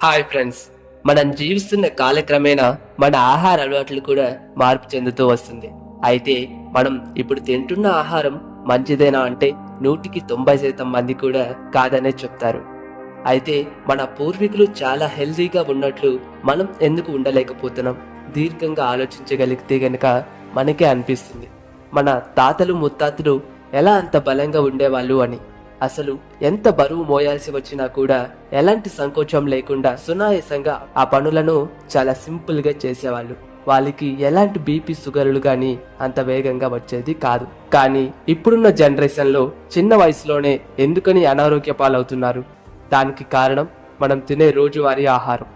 Hi friends మనం జీవిస్తున్న కాలక్రమేణా మన ఆహార అలవాట్లు కూడా మార్పు చెందుతూ వస్తుంది. అయితే మనం ఇప్పుడు తింటున్న ఆహారం మంచిదేనా అంటే నూటికి తొంభై శాతం మంది కూడా కాదనే చెప్తారు. అయితే మన పూర్వీకులు చాలా హెల్తీగా ఉన్నట్లు మనం ఎందుకు ఉండలేకపోతున్నాం? దీర్ఘంగా ఆలోచించగలిగితే గనక మనకే అనిపిస్తుంది. మన తాతలు ముత్తాతలు ఎలా అంత బలంగా ఉండేవాళ్ళు అని అసలు ఎంత బరువు మోయాల్సి వచ్చినా కూడా ఎలాంటి సంకోచం లేకుండా సునాయాసంగా ఆ పనులను చాలా సింపుల్గా చేసేవాళ్ళు. వాళ్ళకి ఎలాంటి బీపీ షుగర్లు కానీ అంత వేగంగా వచ్చేది కాదు. కానీ ఇప్పుడున్న జనరేషన్లో చిన్న వయసులోనే ఎందుకని అనారోగ్య పాలవుతున్నారు? దానికి కారణం మనం తినే రోజువారీ ఆహారం.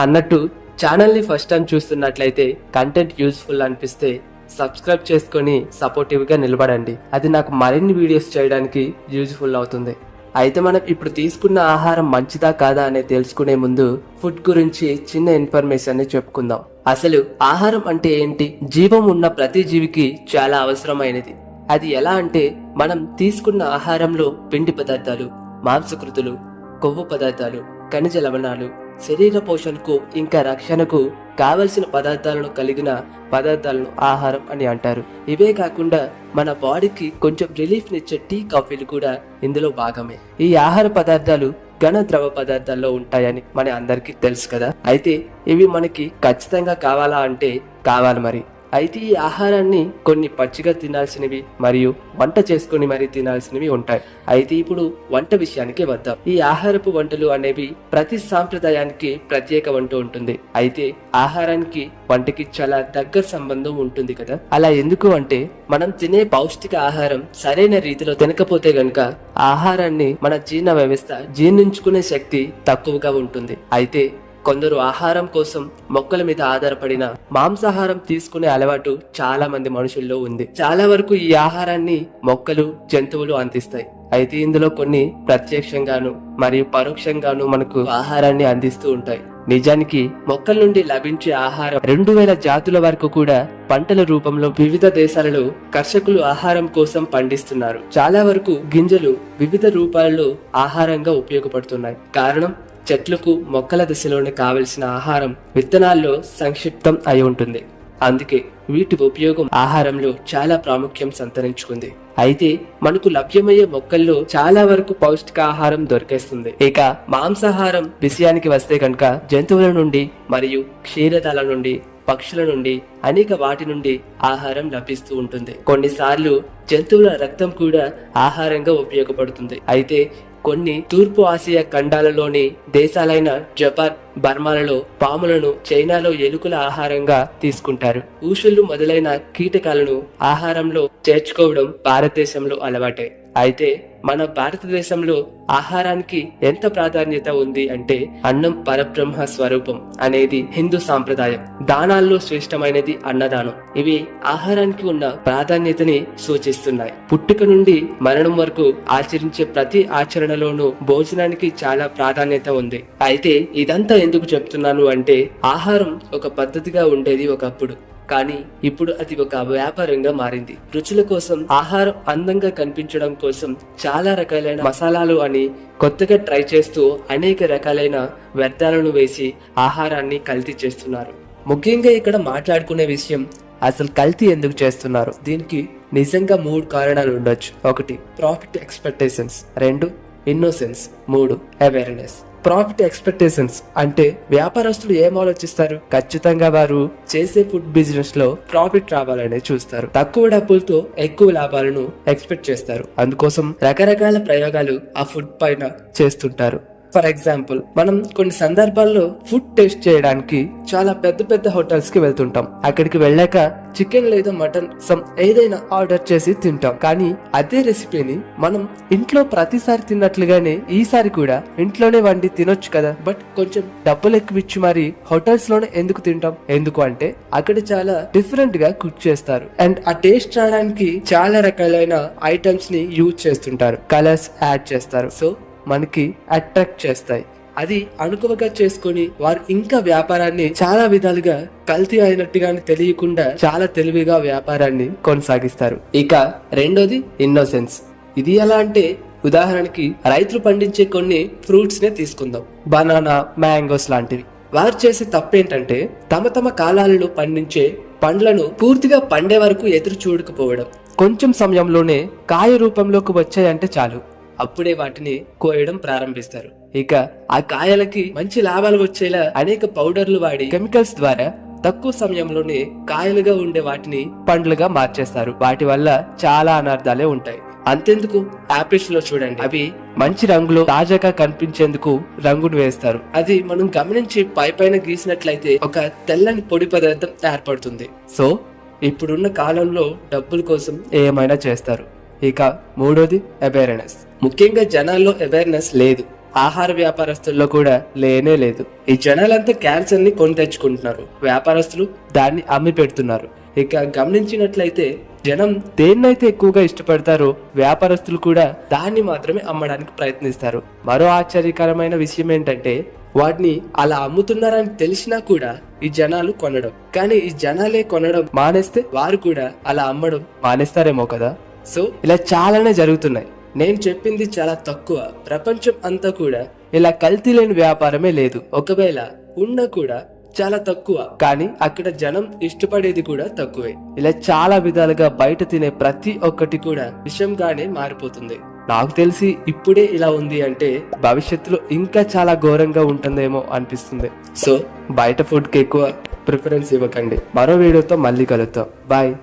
అన్నట్టు ఛానల్ని ఫస్ట్ టైం చూస్తున్నట్లయితే కంటెంట్ యూస్ఫుల్ అనిపిస్తే సబ్స్క్రైబ్ చేసుకొని సపోర్టివ్గా నిలబడండి. అది నాకు మరిన్ని వీడియోస్ చేయడానికి యూజ్ఫుల్ అవుతుంది. అయితే మనం ఇప్పుడు తీసుకున్న ఆహారం మంచిదా కాదా అనేది తెలుసుకునే ముందు ఫుడ్ గురించి చిన్న ఇన్ఫర్మేషన్ని చెప్పుకుందాం. అసలు ఆహారం అంటే ఏంటి? జీవం ఉన్న ప్రతి జీవికి చాలా అవసరమైనది. అది ఎలా అంటే మనం తీసుకున్న ఆహారంలో పిండి పదార్థాలు మాంసకృతులు కొవ్వు పదార్థాలు ఖనిజ లవణాలు శరీర పోషణకు ఇంకా రక్షణకు కావలసిన పదార్థాలను కలిగిన పదార్థాలను ఆహారం అని అంటారు. ఇవే కాకుండా మన బాడీకి కొంచెం రిలీఫ్ నిచ్చే టీ కాఫీలు కూడా ఇందులో భాగమే. ఈ ఆహార పదార్థాలు ఘన ద్రవ పదార్థాల్లో ఉంటాయని మన అందరికీ తెలుసు కదా. అయితే ఇవి మనకి ఖచ్చితంగా కావాలా అంటే కావాలి మరి. అయితే ఈ ఆహారాన్ని కొన్ని పచ్చిగా తినాల్సినవి మరియు వంట చేసుకుని మరీ తినాల్సినవి ఉంటాయి. అయితే ఇప్పుడు వంట విషయానికి వద్దాం. ఈ ఆహారపు వంటలు అనేవి ప్రతి సాంప్రదాయానికి ప్రత్యేక వంట ఉంటుంది. అయితే ఆహారానికి వంటకి చాలా దగ్గర సంబంధం ఉంటుంది కదా? అలా ఎందుకు అంటే మనం తినే పౌష్టిక ఆహారం సరైన రీతిలో తినకపోతే గనుక ఆహారాన్ని మన జీర్ణ వ్యవస్థ జీర్ణించుకునే శక్తి తక్కువగా ఉంటుంది. అయితే కొందరు ఆహారం కోసం మొక్కల మీద ఆధారపడిన మాంసాహారం తీసుకునే అలవాటు చాలా మంది మనుషుల్లో ఉంది. చాలా వరకు ఈ ఆహారాన్ని మొక్కలు జంతువులు అందిస్తాయి. అయితే ఇందులో కొన్ని ప్రత్యక్షంగాను మరియు పరోక్షంగాను మనకు ఆహారాన్ని అందిస్తూ ఉంటాయి. నిజానికి మొక్కల నుండి లభించే ఆహారం రెండు వేల జాతుల వరకు కూడా పంటల రూపంలో వివిధ దేశాలలో కర్షకులు ఆహారం కోసం పండిస్తున్నారు. చాలా వరకు గింజలు వివిధ రూపాలలో ఆహారంగా ఉపయోగపడుతున్నాయి. కారణం చెట్లకు మొక్కల దశలోనే కావలసిన ఆహారం విత్తనాల్లో సంక్షిప్తం అయి ఉంటుంది. అందుకే వీటి ఉపయోగం ఆహారంలో చాలా ప్రాముఖ్యం సంతరించుకుంది. అయితే మనకు లభ్యమయ్యే మొక్కల్లో చాలా వరకు పౌష్టికాహారం దొరికేస్తుంది. ఇక మాంసాహారం విషయానికి వస్తే కనుక జంతువుల నుండి మరియు క్షీరదాల నుండి పక్షుల నుండి అనేక వాటి నుండి ఆహారం లభిస్తూ ఉంటుంది. కొన్నిసార్లు జంతువుల రక్తం కూడా ఆహారంగా ఉపయోగపడుతుంది. అయితే కొన్ని తూర్పు ఆసియా ఖండాలలోని దేశాలైన జపాన్ బర్మాలలో పాములను చైనాలో ఎలుకల ఆహారంగా తీసుకుంటారు. ఊషులు మొదలైన కీటకాలను ఆహారంలో చేర్చుకోవడం భారతదేశంలో అలవాటే. అయితే మన భారతదేశంలో ఆహారానికి ఎంత ప్రాధాన్యత ఉంది అంటే అన్నం పరబ్రహ్మ స్వరూపం అనేది హిందూ సాంప్రదాయం. దానాల్లో శ్రేష్టమైనది అన్నదానం. ఇవి ఆహారానికి ఉన్న ప్రాధాన్యతని సూచిస్తున్నాయి. పుట్టుక నుండి మరణం వరకు ఆచరించే ప్రతి ఆచరణలోనూ భోజనానికి చాలా ప్రాధాన్యత ఉంది. అయితే ఇదంతా ఎందుకు చెప్తున్నాను అంటే ఆహారం ఒక పద్ధతిగా ఉండేది ఒకప్పుడు. కానీ ఇప్పుడు అది ఒక వ్యాపారంగా మారింది. రుచుల కోసం ఆహారం అందంగా కనిపించడం కోసం చాలా రకాలైన మసాలాలు అని కొత్తగా ట్రై చేస్తూ అనేక రకాలైన వ్యర్థాలను వేసి ఆహారాన్ని కల్తీ చేస్తున్నారు. ముఖ్యంగా ఇక్కడ మాట్లాడుకునే విషయం అసలు కల్తీ ఎందుకు చేస్తున్నారు? దీనికి నిజంగా మూడు కారణాలు ఉండొచ్చు. ఒకటి ప్రాఫిట్ ఎక్స్పెక్టేషన్స్ రెండు ఇన్నోసెన్స్ మూడు అవేర్నెస్ ప్రాఫిట్ ఎక్స్పెక్టేషన్స్ అంటే వ్యాపారస్తులు ఏం ఆలోచిస్తారు? ఖచ్చితంగా వారు చేసే ఫుడ్ బిజినెస్లో ప్రాఫిట్ రావాలని చూస్తారు. తక్కువ డబ్బులతో ఎక్కువ లాభాలను ఎక్స్పెక్ట్ చేస్తారు. అందుకోసం రకరకాల ప్రయోగాలు ఆ ఫుడ్ పైన చేస్తుంటారు. ఫర్ ఎగ్జాంపుల్ మనం కొన్ని సందర్భాల్లో ఫుడ్ టేస్ట్ చేయడానికి చాలా పెద్ద పెద్ద హోటల్స్కి వెళ్తుంటాం. అక్కడికి వెళ్ళాక చికెన్ లేదా మటన్ సమ్ ఏదైనా ఆర్డర్ చేసి తింటాం. కానీ అదే రెసిపీని మనం ఇంట్లో ప్రతిసారి తిన్నట్లుగానే ఈసారి కూడా ఇంట్లోనే వండి తినొచ్చు కదా. బట్ కొంచెం డబ్బులు ఎక్కువ ఇచ్చి మరి హోటల్స్లోనే ఎందుకు తింటాం? ఎందుకు అంటే అక్కడ చాలా డిఫరెంట్గా కుక్ చేస్తారు. అండ్ ఆ టేస్ట్ రావడానికి చాలా రకాలైన ఐటమ్స్ని యూజ్ చేస్తుంటారు. కలర్స్ యాడ్ చేస్తారు. సో మనకి అట్రాక్ట్ చేస్తాయి. అది అనుకువగా చేసుకొని వారు ఇంకా వ్యాపారాన్ని చాలా విధాలుగా కల్తీ అయినట్టుగానే తెలియకుండా చాలా తెలివిగా వ్యాపారాన్ని కొనసాగిస్తారు. ఇక రెండోది ఇన్నోసెన్స్ ఇది ఎలా అంటే ఉదాహరణకి రైతులు పండించే కొన్ని ఫ్రూట్స్ నే తీసుకుందాం. బనానా మ్యాంగోస్ లాంటివి. వారు చేసే తప్పేంటంటే తమ తమ కాలాలలో పండించే పండ్లను పూర్తిగా పండే వరకు ఎదురు చూడకపోవడం. కొంచెం సమయంలోనే కాయ రూపంలోకి వచ్చాయంటే చాలు. అప్పుడే వాటిని కోయడం ప్రారంభిస్తారు. ఇక ఆ కాయలకి మంచి లాభాలు వచ్చేలా అనేక పౌడర్లు వాడి కెమికల్స్ ద్వారా తక్కువ సమయంలోనే కాయలుగా ఉండే వాటిని పండ్లుగా మార్చేస్తారు. వాటి వల్ల చాలా అనర్థాలే ఉంటాయి. అంతెందుకు? ఆపిల్స్లో చూడండి. అవి మంచి రంగులో తాజాగా కనిపించేందుకు రంగును వేస్తారు. అది మనం గమనించి పై పైన గీసినట్లయితే ఒక తెల్లని పొడి పదార్థం ఏర్పడుతుంది. సో ఇప్పుడున్న కాలంలో డబ్బుల కోసం ఏమైనా చేస్తారు. ఇక మూడోది అవేర్నెస్ ముఖ్యంగా జనాల్లో అవేర్నెస్ లేదు. ఆహార వ్యాపారస్తుల్లో కూడా లేనే లేదు. ఈ జనాలంతా క్యాన్సర్ని కొని తెచ్చుకుంటున్నారు వ్యాపారస్తులు దాన్ని అమ్మి పెడుతున్నారు. ఇక గమనించినట్లయితే జనం దేన్నైతే ఎక్కువగా ఇష్టపడతారో వ్యాపారస్తులు కూడా దాన్ని మాత్రమే అమ్మడానికి ప్రయత్నిస్తారు. మరో ఆశ్చర్యకరమైన విషయం ఏంటంటే వాటిని అలా అమ్ముతున్నారని తెలిసినా కూడా ఈ జనాలు కొనడం. కానీ ఈ జనాలే కొనడం మానేస్తే వారు కూడా అలా అమ్మడం మానేస్తారేమో కదా? సో ఇలా చాలానే జరుగుతున్నాయి. నేను చెప్పింది చాలా తక్కువ. ప్రపంచం అంతా కూడా ఇలా కల్తీ లేని వ్యాపారమే లేదు. ఒకవేళ ఉన్నా కూడా చాలా తక్కువ. కానీ అక్కడ జనం ఇష్టపడేది కూడా తక్కువే. ఇలా చాలా విధాలుగా బయట తినే ప్రతి ఒక్కటి కూడా విషంగానే మారిపోతుంది. నాకు తెలిసి ఇప్పుడే ఇలా ఉంది అంటే భవిష్యత్తులో ఇంకా చాలా ఘోరంగా ఉంటుందేమో అనిపిస్తుంది. సో బయట ఫుడ్కి ఎక్కువ ప్రిఫరెన్స్ ఇవ్వకండి. మరో వీడియోతో మళ్ళీ కలుద్దాం. బాయ్